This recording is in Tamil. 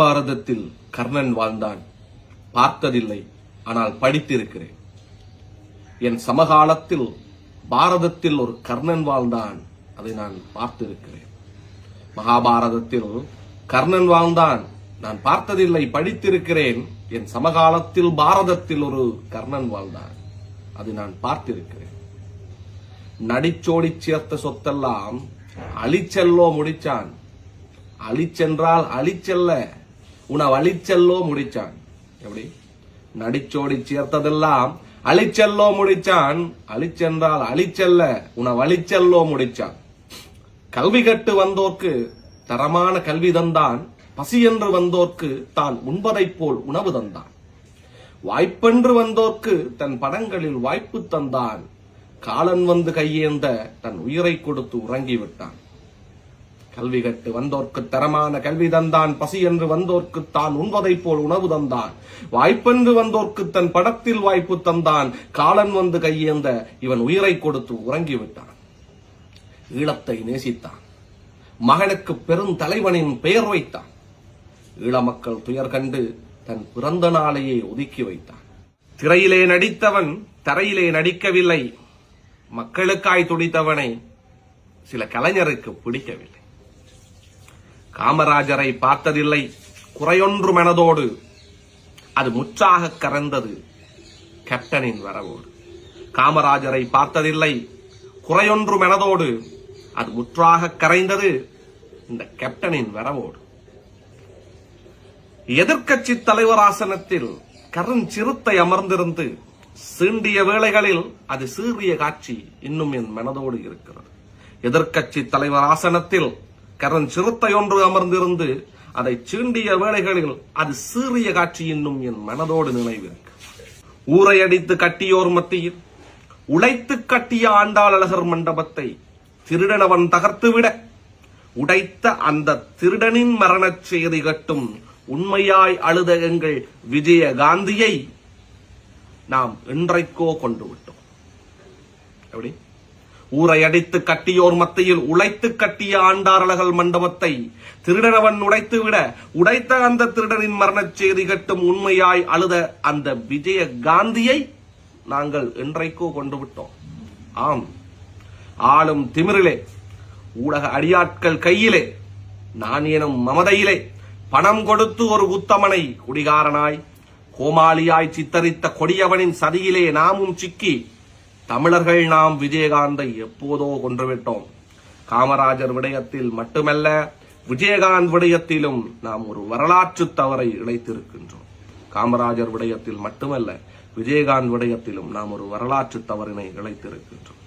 மகாபாரதத்தில் கர்ணன் வாழ்ந்தான். பார்த்ததில்லை ஆனால் படித்திருக்கிறேன். என் சமகாலத்தில் பாரதத்தில் ஒரு கர்ணன் வாழ்ந்தான் அதை நான் பார்த்திருக்கிறேன். மகாபாரதத்தில் கர்ணன் வாழ்ந்தான் நான் பார்த்ததில்லை படித்திருக்கிறேன். என் சமகாலத்தில் பாரதத்தில் ஒரு கர்ணன் வாழ்ந்தான் அதை நான் பார்த்திருக்கிறேன். நடிச்சோடி சேர்த்த சொத்தெல்லாம் அழிச்செல்லோ முடிச்சான். அழிச்சென்றால் அழிச்செல்ல உன அழிச்செல்லோ முடிச்சான். எப்படி? நடிச்சோடி சேர்த்ததெல்லாம் அழிச்செல்லோ முடிச்சான். அழிச்சென்றால் அழிச்செல்ல உன வழிச்செல்லோ முடிச்சான். கல்வி கட்டு வந்தோர்க்கு தரமான கல்வி தந்தான். பசி என்று வந்தோர்க்கு தான் உண்பதைப் போல் உணவு தந்தான். வாய்ப்பென்று வந்தோர்க்கு தன் படங்களில் வாய்ப்பு தந்தான். காலன் வந்து கையேந்த தன் உயிரை கொடுத்து உறங்கிவிட்டான். கல்வி கட்டு வந்தோர்க்கு தரமான கல்வி தந்தான். பசி என்று வந்தோர்க்கு தான் உண்பதைப் போல் உணவு தந்தான். வாய்ப்பென்று வந்தோர்க்கு தன் படத்தில் வாய்ப்பு தந்தான். காலன் வந்து கையேந்த இவன் உயிரை கொடுத்து உறங்கிவிட்டான். ஈழத்தை நேசித்தான். மகனுக்கு பெருந்தலைவனின் பெயர் வைத்தான். ஈழ மக்கள் துயர் கண்டு தன் பிறந்த நாளையே ஒதுக்கி வைத்தான். திரையிலே நடித்தவன் தரையிலே நடிக்கவில்லை. மக்களுக்காய் துடித்தவனை சில கலைஞருக்கு பிடிக்கவில்லை. காமராஜரை பார்த்ததில்லை. குறையொன்று மனதோடு. அது முற்றாக கறந்தது கேப்டனின் வரவோடு. காமராஜரை பார்த்ததில்லை. குறையொன்று மனதோடு. அது முற்றாக கரைந்தது இந்த கேப்டனின் வரவோடு. எதிர்க்கட்சி தலைவர் ஆசனத்தில் கருஞ்சிறுத்தை அமர்ந்திருந்து சீண்டிய வேளைகளில் அது சீறிய காட்சி இன்னும் என் மனதோடு இருக்கிறது. எதிர்க்கட்சி தலைவர் ஆசனத்தில் கருஞ்சிறுத்தை ஒன்று அமர்ந்திருந்து அதை சீண்டிய வேளைகளில் அது சீறிய காட்சி இன்னும் என் மனதோடு நினைவிருக்கு. ஊரை அடித்து கட்டியோர் மத்தியில் உழைத்து கட்டிய ஆண்டாளழகர் மண்டபத்தை திருடனவன் தகர்த்துவிட உடைத்த அந்த திருடனின் மரணச் செய்தி கட்டும் உண்மையாய் அழுத எங்கள் விஜயகாந்தியை நாம் இன்றைக்கோ கொண்டு விட்டோம். எப்படி? ஊரை அடித்து கட்டியோர் மத்தியில் உழைத்து கட்டிய ஆண்டாரழகல் மண்டபத்தை திருடனவன் உடைத்து விட உடைத்த அந்த திருடனின் மரணச் செய்தி கட்டும் உண்மையாய் அழுத அந்த விஜய காந்தியை நாங்கள் என்றைக்கோ கொண்டு விட்டோம். ஆம். ஆளும் திமிரிலே ஊடக அடியாட்கள் கையிலே நான் எனும் மமதையிலே பணம் கொடுத்து ஒரு உத்தமனை குடிகாரனாய் கோமாளியாய் சித்தரித்த கொடியவனின் சதியிலே நாமும் சிக்கி தமிழர்கள் நாம் விஜயகாந்தை எப்போதோ கொன்றுவிட்டோம். காமராஜர் விடயத்தில் மட்டுமல்ல விஜயகாந்த் விடயத்திலும் நாம் ஒரு வரலாற்று தவறை இழைத்திருக்கின்றோம். காமராஜர் விடயத்தில் மட்டுமல்ல விஜயகாந்த் விடயத்திலும் நாம் ஒரு வரலாற்று தவறினை இழைத்திருக்கின்றோம்.